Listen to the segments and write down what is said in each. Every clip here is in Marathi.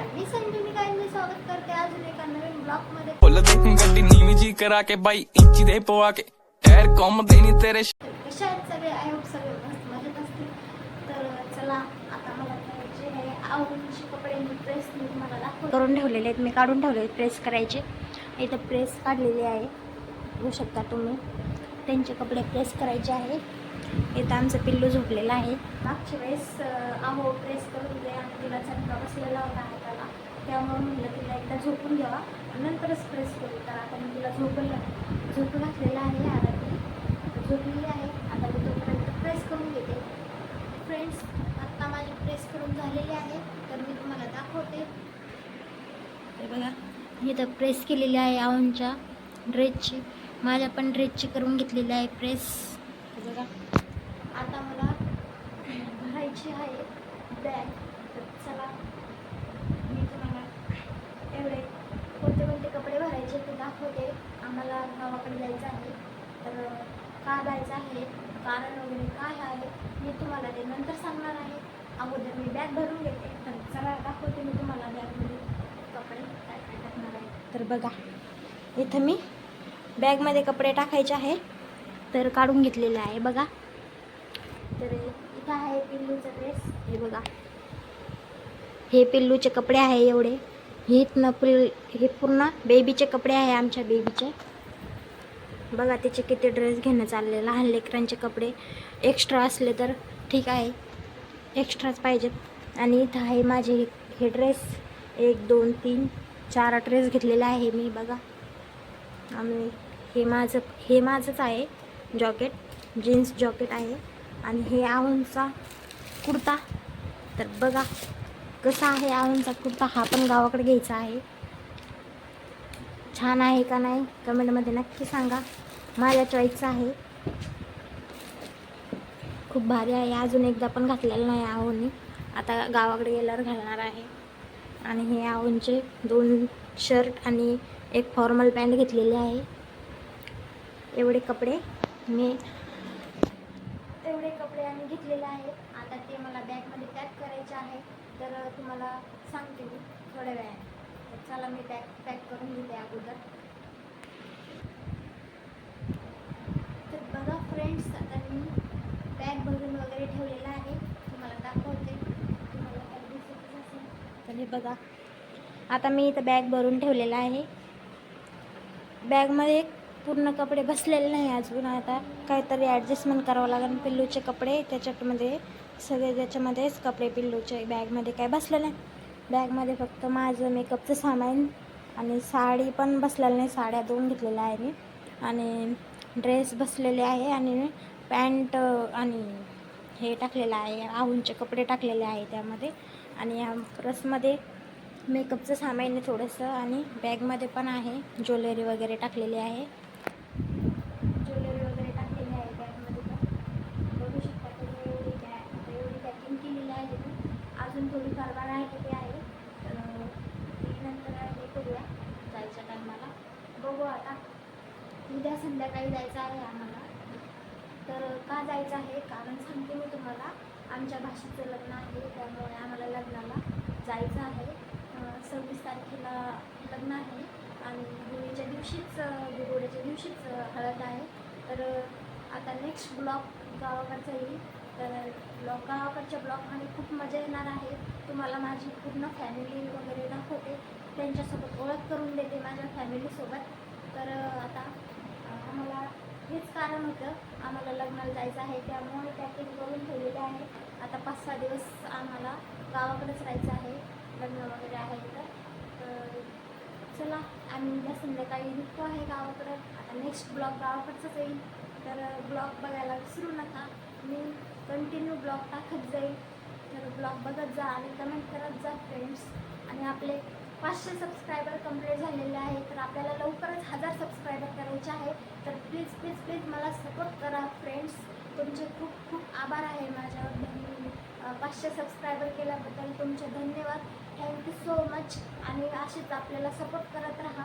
नमस्कार मी करा के बाई इंची दे पवा के. एर प्रेस करून ठेवलेले आहेत मी काढून ठेवले प्रेस करायचे. इथं प्रेस काढलेली आहे. घेऊ शकता तुम्ही. त्यांचे कपडे प्रेस करायचे आहे. इथं आमचं पिल्लू झोपलेलं आहे. मागच्या वेळेस आहो प्रेस करून दे आणि तिला चटका बसलेला होता हाताला. त्यामुळे म्हटलं तिला एकदा झोपून घ्यावा. नंतरच प्रेस करू. तर आता मी तिला झोपलं झोप घातलेला आहे आता ती. झोपलेली आहे. आता मी तोपर्यंत प्रेस करून घेते. फ्रेंड्स आत्ता माझी प्रेस करून झालेली आहे. तर मी तुम्हाला दाखवते. तर बघा तर प्रेस केलेली आहे आवनच्या ड्रेसची माझ्या पण ड्रेसची करून घेतलेली आहे प्रेस बघा. आता मला भरायची आहे बॅग तर चला मी तुम्हाला एवढे कोणते कोणते कपडे भरायचे ते दाखवते. आम्हाला गावाकडे जायचं आहे. तर का जायचं आहे? कारण वगैरे काय आहे? मी तुम्हाला ते नंतर सांगणार आहे. अगोदर मी बॅग भरून घेते. तर चला दाखवते मी तुम्हाला बॅगमध्ये कपडे काय काय टाकणार आहे. तर बघा इथं मी बॅगमध्ये कपडे टाकायचे आहे. तर काढून घेतलेलं आहे. बघा तर इथं आहे पिल्लूचा ड्रेस हे बघा. हे पिल्लूचे कपडे आहे एवढे. हे इथनं पिल हे पूर्ण बेबीचे कपडे आहे आमच्या बेबीचे बघा त्याचे किती ड्रेस घेणं चालले लहान लेकरांचे कपडे. एक्स्ट्रा असले तर ठीक आहे. एक्स्ट्राच पाहिजेत. आणि इथं आहे माझे हे- हे ड्रेस एक दोन तीन चार ड्रेस घेतलेले आहे मी बघा. आम्ही हे माझं हे माझंच आहे जॉकेट. जीन्स जॉकेट आहे. आणि हे आवनचा कुर्ता. तर बघा कसा आहे आवनचा कुर्ता हा पण गावाकडे घ्यायचा आहे. छान आहे का नाही? कमेंटमध्ये नक्की सांगा. माझ्या चॉईसचा आहे. खूप भारी आहे. अजून एकदा पण घातलेलं नाही आवनी आता गावाकडे गेल्यावर घालणार आहे. आणि हे आवनचे दोन शर्ट आणि एक फॉर्मल पॅन्ट घेतलेले आहे. एवढे कपडे मी तेवढे कपडे आम्ही घेतलेले आहेत. आता ते मला बॅगमध्ये पॅक करायचे आहे. तर तुम्हाला सांगते मी थोड्या वेळाने. तर चला मी बॅग पॅक करून घेते अगोदर. तर बघा फ्रेंड्स आता मी बॅग भरून वगैरे ठेवलेला आहे. तुम्हाला दाखवते. तुम्हाला काय दिसतच असेल. तर हे बघा. आता मी इथं बॅग भरून ठेवलेला आहे. बॅगमध्ये पूर्ण कपडे बसलेले नाही अजून. आता काहीतरी ॲडजस्टमेंट करावं लागेल. पिल्लूचे कपडे त्याच्यामध्ये सगळे त्याच्यामध्येच कपडे पिल्लूचे बॅगमध्ये काय बसलेलं नाही. बॅगमध्ये फक्त माझं मेकअपचं सामान आणि साडी पण बसलेलं नाही. साड्या दोन घेतलेल्या आहे मी. आणि ड्रेस बसलेले आहे आणि पॅन्ट आणि हे टाकलेलं आहे. आहूंचे कपडे टाकलेले आहे त्यामध्ये. आणि या पर्समध्ये मेकअपचं सामान आहे थोडंसं. आणि बॅगमध्ये पण आहे. ज्वेलरी वगैरे टाकलेली आहे. ज्वेलरी वगैरे टाकलेली आहे बॅगमध्ये पण. बघू शकता तुम्ही एवढी बॅग आता एवढी पॅकिंग केलेली आहे मी अजून थोडी फार राहिलेली आहे. तर ती नंतर हे करूया जायच्या टायमाला बघू आता. उद्या संध्याकाळी जायचं आहे आम्हाला. तर का जायचं आहे? कारण सांगते मी तुम्हाला. आमच्या भाषेचं लग्न आहे त्यामुळे आम्हाला लग्नाला जायचं आहे. सव्वीस तारखेला लग्न आहे. आणि होळीच्या दिवशीच गुरुवारच्या दिवशीच हळद आहे. तर आता नेक्स्ट ब्लॉग गावाकडचा येईल. तर ब्लॉग गावाकडच्या ब्लॉगमध्ये खूप मजा येणार आहे. तुम्हाला माझी पूर्ण फॅमिली वगैरे दाखवते. त्यांच्यासोबत ओळख करून देते माझ्या फॅमिलीसोबत तर आता आम्हाला हेच कारण होतं. आम्हाला लग्नाला जायचं आहे. त्यामुळे पॅकिंग करून ठेवलेले आहे आता पाच सहा दिवस आम्हाला गावाकडेच राहायचं आहे. लग्न वगैरे आहे तर तर चला आम्ही उद्या संध्याकाळी निघतो आहे गावाकडं. आता नेक्स्ट ब्लॉग गावाकडचाच येईल तर ब्लॉग बघायला विसरू नका. मी कंटिन्यू ब्लॉग टाकत जाईल. तर ब्लॉग बघत जा आणि कमेंट करत जा फ्रेंड्स आणि आपले पाचशे सबस्क्रायबर कंप्लीट झालेले आहे तर आपल्याला लवकरच हजार सबस्क्रायबर करायचे आहे तर प्लीज प्लीज प्लीज मला सपोर्ट करा फ्रेंड्स तुमचे खूप खूप आभार आहे माझ्या पाचशे सबस्क्रायबर केल्याबद्दल तुमचे धन्यवाद. थँक्यू सो मच आणि असेच आपल्याला सपोर्ट करत राहा.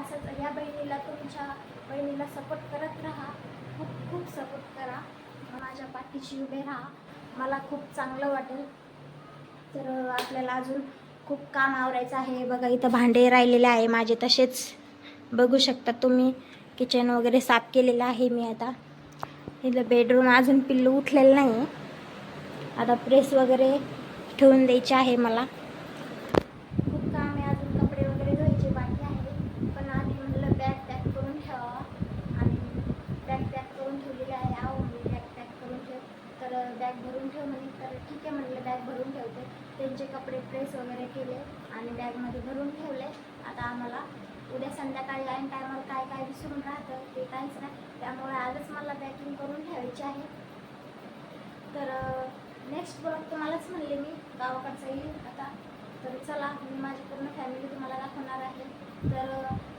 असंच या बहिणीला तुमच्या बहिणीला सपोर्ट करत राहा. खूप खूप सपोर्ट करा. माझ्या पाठीशी उभे राहा. मला खूप चांगलं वाटेल. तर आपल्याला अजून खूप काम आवरायचं आहे. बघा इथं भांडे राहिलेले आहे माझे तसेच. बघू शकता तुम्ही. किचन वगैरे साफ केलेलं आहे मी आता. इथं बेडरूम अजून पिल्लू उठलेलं नाही आता प्रेस वगैरे ठेवून द्यायचे आहे मला. खूप काम आहे अजून कपडे वगैरे धुवायचे बाकी आहे. पण आधी म्हटलं बॅग पॅक करून ठेवा आणि बॅग पॅक करून ठेवलेली आहे आहो मी बॅग पॅक करून ठेव. तर बॅग भरून ठेव म्हणे. तर ठीक आहे म्हटलं बॅग भरून ठेवते. त्यांचे कपडे प्रेस वगैरे केले आणि बॅगमध्ये भरून ठेवले. आता आम्हाला उद्या संध्याकाळी ऐन टायमाला काय काय विसरून राहतं ते काहीच नाही. त्यामुळे आजच मला पॅकिंग करून ठेवायची आहे. तर नेक्स्ट ब्लॉग तुम्हालाच म्हणले मी गावाकडचा येईल आता. तर चला मी माझी पूर्ण फॅमिली तुम्हाला दाखवणार आहे. तर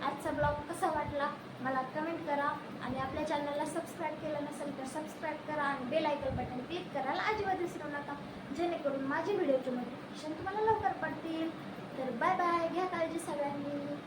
आजचा ब्लॉग कसा वाटला मला कमेंट करा आणि आपल्या चॅनलला सबस्क्राईब केलं नसेल तर सबस्क्राईब करा आणि बेल आयकन बटन क्लिक करायला अजिबात विसरू नका. जेणेकरून माझे व्हिडिओचे नोटिफिकेशन तुम्हाला लवकर पडतील. तर बाय बाय घ्या काळजी सगळ्यांनी.